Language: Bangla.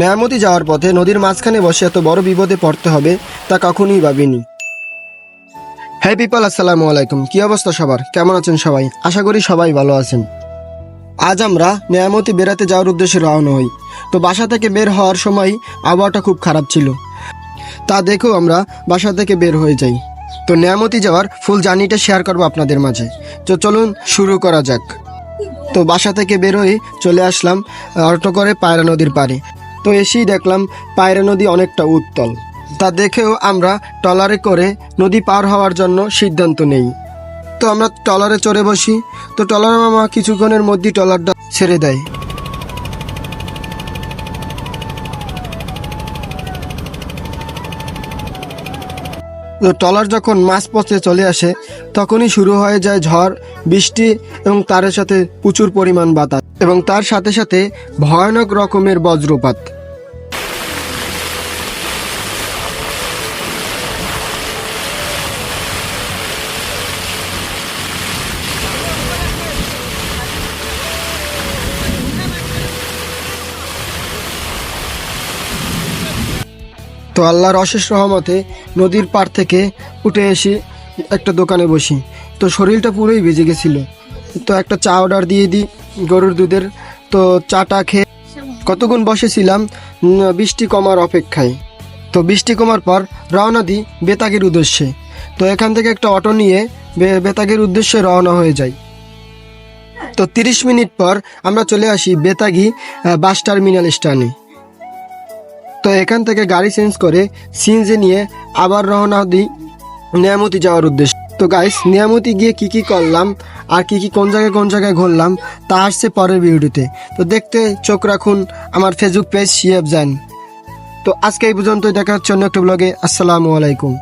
নেয়ামতি যাওয়ার পথে নদীর মাঝখানে বসে এত বড় বিপদে পড়তে হবে তা কখনোই ভাবিনি। হ্যাঁ পিপল, আসসালামু আলাইকুম। কি অবস্থা সবার? কেমন আছেন সবাই? আশা করি সবাই ভালো আছেন। আজ আমরা নেয়ামতি বেড়াতে যাওয়ার উদ্দেশ্যে রওনা হই। তো বাসা থেকে বের হওয়ার সময় আবহাওয়াটা খুব খারাপ ছিল। তা দেখেও আমরা বাসা থেকে বের হয়ে যাই। তো নেয়ামতি যাওয়ার ফুল জার্নিটা শেয়ার করব আপনাদের মাঝে। তো চলুন শুরু করা যাক। তো বাসা থেকে বের হয়ে চলে আসলাম অটো করে পায়রা নদীর পাড়ে। তো এসেই দেখলাম পায়রা নদী অনেকটা উত্তল। তা দেখেও আমরা টলারে করে নদী পার হওয়ার জন্য সিদ্ধান্ত নেই। তো আমরা টলারে চড়ে বসি। তো টলার মামা কিছুক্ষণের মধ্যেই টলারটা ছেড়ে দেয়। ট্রলার যখন মাছ পথে চলে আসে, তখনই শুরু হয়ে যায় ঝড়, বৃষ্টি এবং তার সাথে প্রচুর পরিমাণ বাতাস এবং তার সাথে সাথে ভয়ানক রকমের বজ্রপাত। তো আল্লাহর অশেষ রহমতে নদীর পার থেকে উঠে এসে একটা দোকানে বসি। তো শরীরটা পুরোই বেজে গেছিল। তো একটা চা অর্ডার দিয়ে দিই গরুর দুধের। তো চাটা খেয়ে কতক্ষণ বসেছিলাম? বৃষ্টি কমার অপেক্ষায়। তো বৃষ্টি কমার পর রওনা দিই বেতাগের উদ্দেশ্যে। তো এখান থেকে একটা অটো নিয়ে বেতাগের উদ্দেশ্যে রওনা হয়ে যাই। তো তিরিশ মিনিট পর আমরা চলে আসি বেতাগি বাস টার্মিনাল স্ট্যান্ডে। তো এখান থেকে গাড়ি চেঞ্জ করে সিএনজি নিয়ে আবার রওনা দিই নিয়ামতি যাওয়ার উদ্দেশ্য। তো গাইস নিয়ামতি গিয়ে কি কি করলাম আর কি কি কোন জায়গায় কোন জায়গায় ঘুরলাম তা আসছে পরের ভিডিওতে। তো দেখতে চোখ রাখুন আমার ফেসবুক পেজ শিয়াব জান তো আজকে এই পর্যন্তই, দেখা হচ্ছে অন্য একটা ব্লগে আসসালামু আলাইকুম।